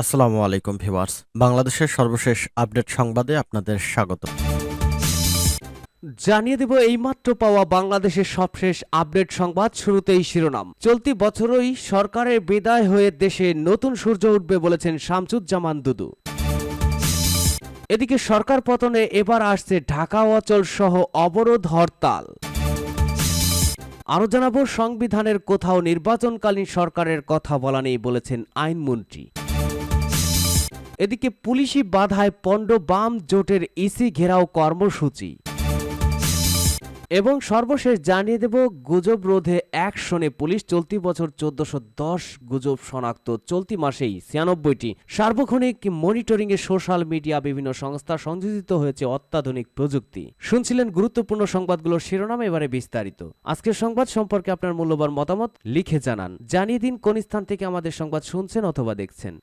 আসসালামু আলাইকুম ভিউয়ার্স। বাংলাদেশের সর্বশেষ আপডেট সংবাদে আপনাদের স্বাগত। জানিয়ে দেব এইমাত্র পাওয়া বাংলাদেশের সবশেষ আপডেট সংবাদ শুরুতেই শিরোনাম। চলতি বছরই সরকারের বিদায় হয়ে দেশে নতুন সূর্য উঠবে বলেছেন শামসুজ্জামান দুদু। এদিকে সরকার পতনে এবার আসছে ঢাকা অচল সহ অবরোধ হরতাল। আরও জানাব, সংবিধানের কোথাও নির্বাচনকালীন সরকারের কথা বলা নেই বলেছেন আইনমন্ত্রী। এদিকে পুলিশি বাধায় পণ্ড বাম জোটের ইসি ঘেরাও কর্মসূচি। এবং সর্বশেষ জানিয়ে দেব, গুজব রোধে এক শনে পুলিশ চলতি বছর চোদ্দশো দশ গুজব শনাক্ত। চলতি মাসেই ছিয়ানব্বইটি। সার্বক্ষণিক মনিটরিংয়ে সোশ্যাল মিডিয়া বিভিন্ন সংস্থা সংযোজিত হয়েছে অত্যাধুনিক প্রযুক্তি। শুনছিলেন গুরুত্বপূর্ণ সংবাদগুলোর শিরোনাম, এবারে বিস্তারিত। আজকের সংবাদ সম্পর্কে আপনার মূল্যবান মতামত লিখে জানান। জানিয়ে দিন কোন স্থান থেকে আমাদের সংবাদ শুনছেন অথবা দেখছেন।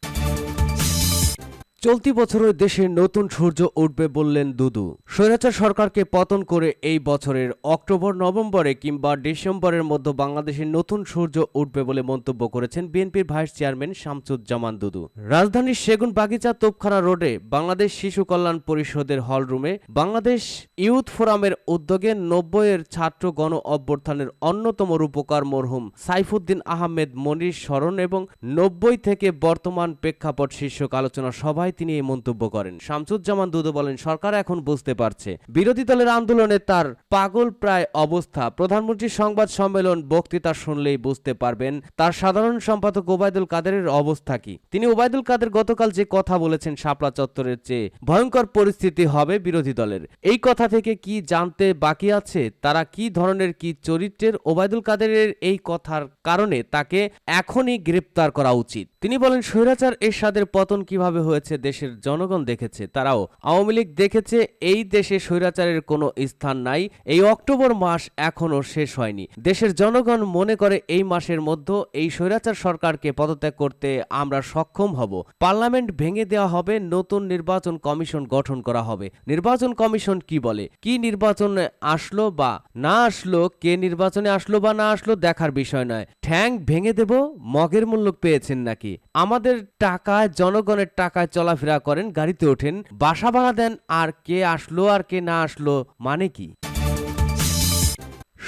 চলতি বছরের দেশে নতুন সূর্য উঠবে বললেন দুদু। স্বৈরাচার সরকারকে পতন করে এই বছরের অক্টোবর, নভেম্বরে কিংবা ডিসেম্বরের মধ্যে বাংলাদেশে নতুন সূর্য উঠবে বলে মন্তব্য করেছেন বিএনপির ভাইস চেয়ারম্যান শামসুজ্জামান দুদু। রাজধানীর সেগুন বাগিচা তোপখানা রোডে বাংলাদেশ শিশু কল্যাণ পরিষদের হলরুমে বাংলাদেশ ইউথ ফোরামের উদ্যোগে নব্বইয়ের ছাত্র গণ অভ্যর্থানের অন্যতম রূপকার মরহুম সাইফুদ্দিন আহমেদ মনির স্মরণ এবং নব্বই থেকে বর্তমান প্রেক্ষাপট শীর্ষক আলোচনা সভায় তিনি এই মন্তব্য করেন। শামসুজ্জামান দুদু বলেন, সরকার এখন বুঝতে পারছে। বিরোধী দলের আন্দোলনে তার পাগল প্রায় অবস্থা। প্রধানমন্ত্রীর সংবাদ সম্মেলন বক্তৃতা শুনলেই বুঝতে পারবেন তার সাধারণ সম্পাদক ওবায়দুল কাদেরের অবস্থা কি। তিনি ওবায়দুল কাদের গতকাল যে কথা বলেছেন শাপলা চত্বরের চেয়ে ভয়ঙ্কর পরিস্থিতি হবে বিরোধী দলের। এই কথা থেকে কি জানতে বাকি আছে? তারা কি ধরনের কি চরিত্রের ওবায়দুল কাদেরের এই কথার কারণে তাকে এখনই গ্রেপ্তার করা উচিত? তিনি বলেন, স্বৈরাচার এরশাদের পতন কীভাবে হয়েছে দেশের জনগণ দেখেছে, তারাও আওয়ামী লীগ দেখেছে, এই দেশে স্বৈরাচারের কোনো স্থান নাই, এই অক্টোবর মাস এখনও শেষ হয়নি। দেশের জনগণ মনে করে এই মাসের মধ্যে এই স্বৈরাচার সরকারকে পদত্যাগ করতে আমরা সক্ষম হব। পার্লামেন্ট ভেঙে দেওয়া হবে, নতুন নির্বাচন কমিশন গঠন করা হবে। নির্বাচন কমিশন কি বলে? কি নির্বাচনে আসলো বা না আসলো, কে নির্বাচনে আসলো বা না আসলো দেখার বিষয় নয়। ঠ্যাং ভেঙে দেব, মগের মূল্য পেয়েছেন নাকি? আমাদের টাকায় জনগণের টাকায় চলাফেরা করেন, গাড়িতে ওঠেন, বাসা ভাড়া দেন, আর কে আসলো আর কে না আসলো মানে কি?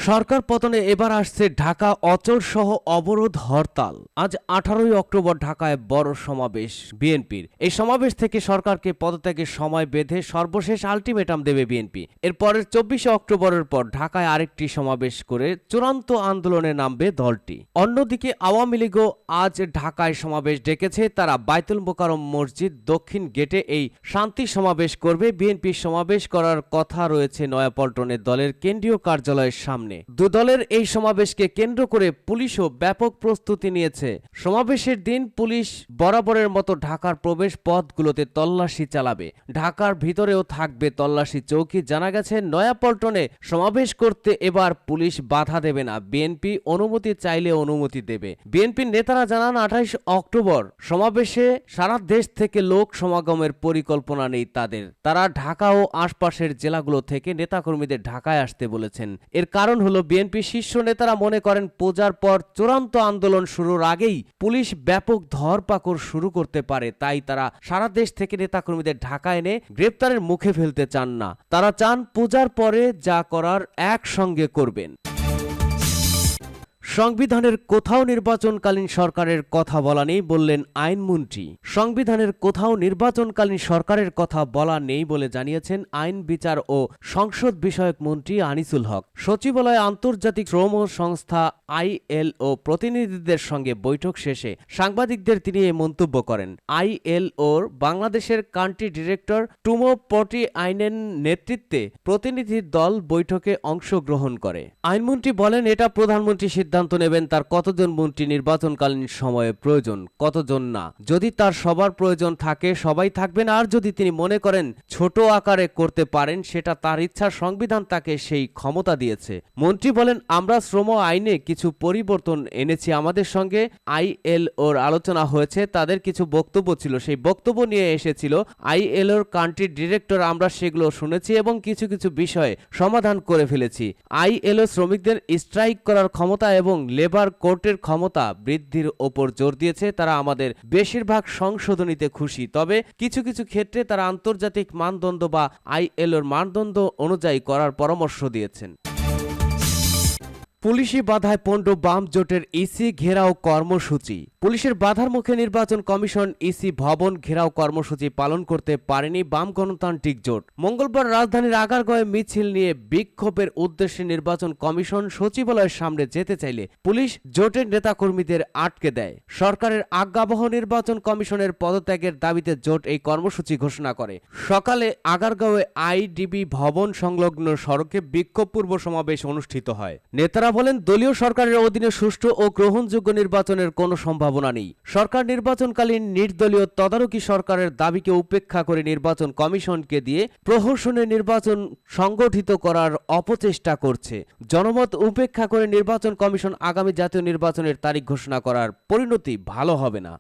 সরকার পতনে এবার আসছে ঢাকা অচল সহ অবরোধ হরতাল। আজ আঠারোই অক্টোবর ঢাকায় বড় সমাবেশ বিএনপির। এই সমাবেশ থেকে সরকারকে পদত্যাগের সময় বেঁধে সর্বশেষ আলটিমেটাম দেবে বিএনপি। এর পরের চব্বিশে অক্টোবরের পর ঢাকায় আরেকটি সমাবেশ করে চূড়ান্ত আন্দোলনে নামবে দলটি। অন্যদিকে আওয়ামী লীগও আজ ঢাকায় সমাবেশ ডেকেছে। তারা বাইতুল মোকারম মসজিদ দক্ষিণ গেটে এই শান্তি সমাবেশ করবে। বিএনপির সমাবেশ করার কথা রয়েছে নয়াপল্টনের দলের কেন্দ্রীয় কার্যালয়ের সামনে। দু দলের এই সমাবেশকে কেন্দ্র করে পুলিশও ব্যাপক প্রস্তুতি নিয়েছে। সমাবেশের দিন পুলিশ বরাবরের মতো ঢাকার প্রবেশ পথগুলোতে তল্লাশি চালাবে। ঢাকার ভিতরেও থাকবে তল্লাশি চৌকি। জানা গেছে, নয়াপল্টনে সমাবেশ করতে এবার পুলিশ বাধা দেবে না। বিএনপি অনুমতি চাইলে অনুমতি দেবে। বিএনপির নেতারা জানান, আঠাইশ অক্টোবর সমাবেশে সারা দেশ থেকে লোক সমাগমের পরিকল্পনা নেই তাদের। তারা ঢাকা ও আশপাশের জেলাগুলো থেকে নেতাকর্মীদের ঢাকায় আসতে বলেছেন। এর কারণ হলো বিএনপি শীর্ষ নেতারা মনে করেন পূজার পর চূড়ান্ত আন্দোলন শুরুর আগেই পুলিশ ব্যাপক ধরপাকড় শুরু করতে পারে, তাই তারা সারা দেশ থেকে নেতাকর্মীদের ঢাকা এনে গ্রেপ্তারের মুখে ফেলতে চান না। তারা চান পূজার পরে যা করার একসঙ্গে করবেন। সংবিধানের কোথাও নির্বাচনকালীন সরকারের কথা বলা নেই বললেন আইনমন্ত্রী। সংবিধানের কোথাও নির্বাচনকালীন সরকারের কথা বলা নেই বলে জানিয়েছেন আইন, বিচার ও সংসদ বিষয়ক মন্ত্রী আনিসুল হক। সচিবালয়ে আন্তর্জাতিক শ্রম সংস্থা আইএলও প্রতিনিধিদের সঙ্গে বৈঠক শেষে সাংবাদিকদের তিনি এ মন্তব্য করেন। আইএলওর বাংলাদেশের কান্ট্রি ডিরেক্টর টুমো পটি আইনের নেতৃত্বে প্রতিনিধির দল বৈঠকে অংশগ্রহণ করে। আইনমন্ত্রী বলেন, এটা প্রধানমন্ত্রী সিদ্ধান্ত নেবেন তার কতজন মন্ত্রী নির্বাচনকালীন সময়ে প্রয়োজন, কতজন না। যদি তার সবার প্রয়োজন থাকে, সবাই থাকবেন, আর যদি তিনি মনে করেন ছোট আকারে করতে পারেন, সেটা তার ইচ্ছা সংবিধান তাকে সেই ক্ষমতা দিয়েছে। মন্ত্রী বলেন, আমরা শ্রম আইনে কিছু পরিবর্তন এনেছি। আমাদের সঙ্গে আইএলওর আলোচনা হয়েছে। তাদের কিছু বক্তব্য ছিল। সেই বক্তব্য নিয়ে এসেছিল আইএলওর কান্ট্রি ডিরেক্টর। আমরা সেগুলো শুনেছি এবং কিছু কিছু বিষয়ে সমাধান করে ফেলেছি। আইএলও শ্রমিকদের স্ট্রাইক করার ক্ষমতা এবং এবং লেবার কোর্টের ক্ষমতা বৃদ্ধির ওপর জোর দিয়েছে, তারা আমাদের বেশিরভাগ সংশোধনীতে খুশি। তবে কিছু কিছু ক্ষেত্রে তারা আন্তর্জাতিক মানদণ্ড বা আইএলওর মানদণ্ড অনুযায়ী করার পরামর্শ দিয়েছেন। পুলিশি বাধায় পণ্ড বাম জোটের ইসি ঘেরাও কর্মসূচি। পুলিশের বাধার মুখে নির্বাচন কমিশন ইসি ভবন ঘেরাও কর্মসূচি পালন করতে পারেনি বাম গণতান্ত্রিক জোট। মঙ্গলবার রাজধানীর আগারগাঁয়ে মিছিল নিয়ে বিক্ষোভের উদ্দেশ্যে নির্বাচন কমিশন সচিবালয়ের সামনে যেতে চাইলে পুলিশ জোটের নেতাকর্মীদের আটকে দেয়। সরকারের আজ্ঞাবহ নির্বাচন কমিশনের পদত্যাগের দাবিতে জোট এই কর্মসূচি ঘোষণা করে। সকালে আগারগাঁওয়ে আইডিবি ভবন সংলগ্ন সড়কে বিক্ষোভপূর্ব সমাবেশ অনুষ্ঠিত হয়। নেতারা বলেন, দলীয় সরকারের অধীনে সুষ্ঠু ও গ্রহণযোগ্য নির্বাচনের কোনো সম্ভাবনা নেই। সরকার নির্বাচনকালীন নির্দলীয় তদারকি সরকারের দাবিকে উপেক্ষা করে নির্বাচন কমিশনকে দিয়ে প্রহসনের নির্বাচন সংগঠিত করার অপচেষ্টা করছে। জনমত উপেক্ষা করে নির্বাচন কমিশন আগামী জাতীয় নির্বাচনের তারিখ ঘোষণা করার পরিণতি ভালো হবে না।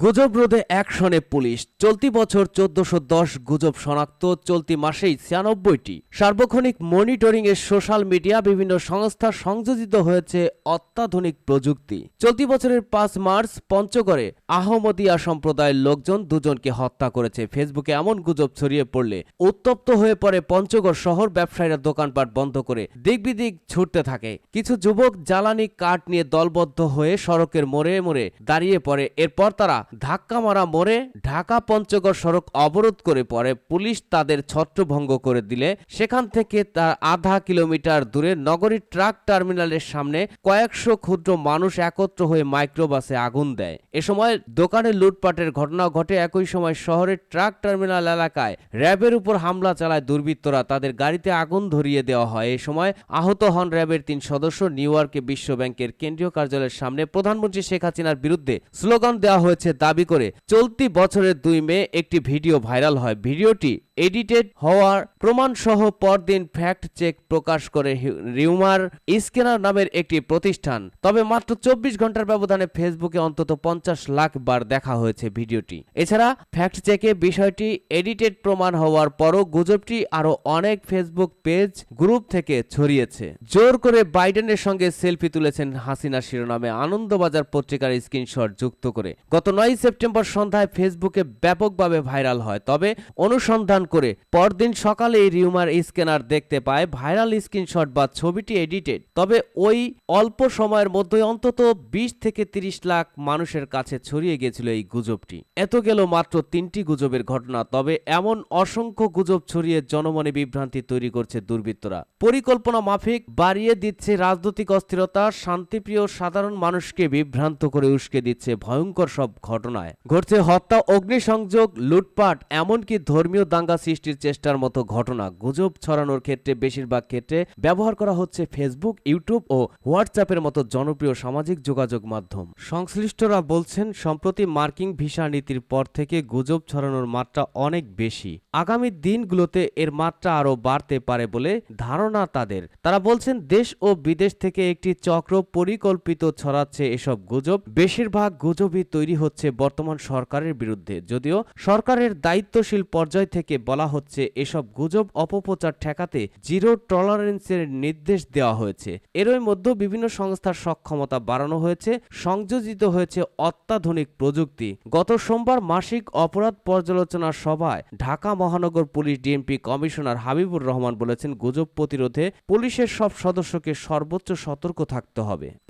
গুজব রোধে অ্যাকশনে পুলিশ। চলতি বছর চোদ্দশো দশ গুজব শনাক্ত, চলতি মাসেই ছিয়ানব্বইটি। সার্বক্ষণিক মনিটরিং এর সোশ্যাল মিডিয়া বিভিন্ন সংস্থা সংযোজিত হয়েছে অত্যাধুনিক প্রযুক্তি। চলতি বছরের পাঁচ মার্চ পঞ্চগড়ে আহমদিয়া সম্প্রদায়ের লোকজন দুজনকে হত্যা করেছে। ফেসবুকে এমন গুজব ছড়িয়ে পড়লে উত্তপ্ত হয়ে পড়ে পঞ্চগড় শহর ব্যবসায়ীরা দোকানপাট বন্ধ করে দিকবিদিক ছুটতে থাকে। কিছু যুবক জ্বালানি কাঠ নিয়ে দলবদ্ধ হয়ে সড়কের মোড়ে মোড়ে দাঁড়িয়ে পড়ে। এরপর তারা ধাক্কা মারা মোড়ে ঢাকা পঞ্চগড় সড়ক অবরোধ করে পরে পুলিশ তাদের ছত্রভঙ্গ করে দিলে। সেখান থেকে তার আধা কিলোমিটার দূরে নগরীর ট্রাক টার্মিনালের সামনে কয়েকশো ক্ষুদ্র মানুষ একত্র হয়ে মাইক্রোবাসে আগুন দেয়। এ সময় দোকানে লুটপাটের ঘটনা ঘটে। একই সময় শহরের ট্রাক টার্মিনাল এলাকায় র্যাবের উপর হামলা চালায় দুর্বৃত্তরা। তাদের গাড়িতে আগুন ধরিয়ে দেওয়া হয়। এ সময় আহত হন র্যাবের তিন সদস্য। নিউ ইয়র্কে বিশ্ব ব্যাংকের কেন্দ্রীয় কার্যালয়ের সামনে প্রধানমন্ত্রী শেখ হাসিনার বিরুদ্ধে স্লোগান দেওয়া হয়েছে দাবি করে চলতি বছরের দুই মে একটি ভিডিও ভাইরাল হয়। ভিডিওটি এডিটেড হওয়ার প্রমাণ সহ পরদিন ফ্যাক্ট চেক প্রকাশ করে রিউমার স্ক্যানার নামের একটি প্রতিষ্ঠান। তবে মাত্র চব্বিশ ঘণ্টার ব্যবধানে ফেসবুকে অন্তত পঞ্চাশ লাখ বার দেখা হয়েছে ভিডিওটি। এছাড়া ফ্যাক্ট চেকে বিষয়টি এডিটেড প্রমাণ হওয়ার পরও গুজবটি আরও অনেক ফেসবুক পেজ গ্রুপ থেকে ছড়িয়েছে। জোর করে বাইডেনের সঙ্গে সেলফি তুলেছেন হাসিনা শিরোনামে আনন্দবাজার পত্রিকার স্ক্রিনশট যুক্ত করে। গত নয় সেপ্টেম্বর সন্ধ্যায় ফেসবুকে ব্যাপকভাবে ভাইরাল হয়। তবে অনুসন্ধান করে। পরদিন সকালে এই রিউমার স্ক্যানার দেখতে পায় ভাইরাল স্ক্রিনশট বা ছবিটি এডিটেড। তবে ওই অল্প সময়ের মধ্যে অন্তত বিশ থেকে তিরিশ লাখ মানুষের কাছে ছড়িয়ে গিয়েছিল এই গুজবটি। এত গেল মাত্র তিনটি গুজবের ঘটনা, তবে এমন অসংখ্য গুজব ছড়িয়ে জনমনে বিভ্রান্তি তৈরি করছে দুর্বৃত্তরা। পরিকল্পনা মাফিক বাড়িয়ে দিচ্ছে রাজনৈতিক অস্থিরতা, শান্তিপ্রিয় সাধারণ মানুষকে বিভ্রান্ত করে উস্কে দিচ্ছে ভয়ঙ্কর সব ঘটনায়। ঘটছে হত্যা, অগ্নিসংযোগ, লুটপাট, এমনকি ধর্মীয় দাঙ্গা সৃষ্টির চেষ্টার মতো ঘটনা গুজব ছড়ানোর ক্ষেত্রে বেশিরভাগ ক্ষেত্রে ব্যবহার করা হচ্ছে ফেসবুক ইউটিউব ও হোয়াটসঅ্যাপের মতো জনপ্রিয় সামাজিক যোগাযোগ মাধ্যম। সংশ্লিষ্টরা বলছেন, সম্প্রতি মার্কিং ভিসা নীতির পর থেকে গুজব ছড়ানোর মাত্রা অনেক বেশি। আগামী দিনগুলোতে এর মাত্রা আরও বাড়তে পারে বলে ধারণা তাদের। তারা বলছেন, দেশ ও বিদেশ থেকে একটি চক্র পরিকল্পিত ছড়াচ্ছে এসব গুজব। বেশিরভাগ গুজবই তৈরি হচ্ছে বর্তমান সরকারের বিরুদ্ধে, যদিও সরকারের দায়িত্বশীল পর্যায় থেকে বলা হচ্ছে এসব গুজব অপপ্রচার ঠেকাতে জিরো টলারেন্সের নির্দেশ দেওয়া হয়েছে। এরই মধ্যে বিভিন্ন সংস্থার সক্ষমতা বাড়ানো হয়েছে, সংযোজিত হয়েছে অত্যাধুনিক প্রযুক্তি। গত সোমবার মাসিক অপরাধ পর্যালোচনা সভায় ঢাকা মহানগর police DMP commissioner Habibur Rahman বলেছেন, গুজব প্রতিরোধে পুলিশের সব সদস্যকে সর্বোচ্চ সতর্ক থাকতে হবে।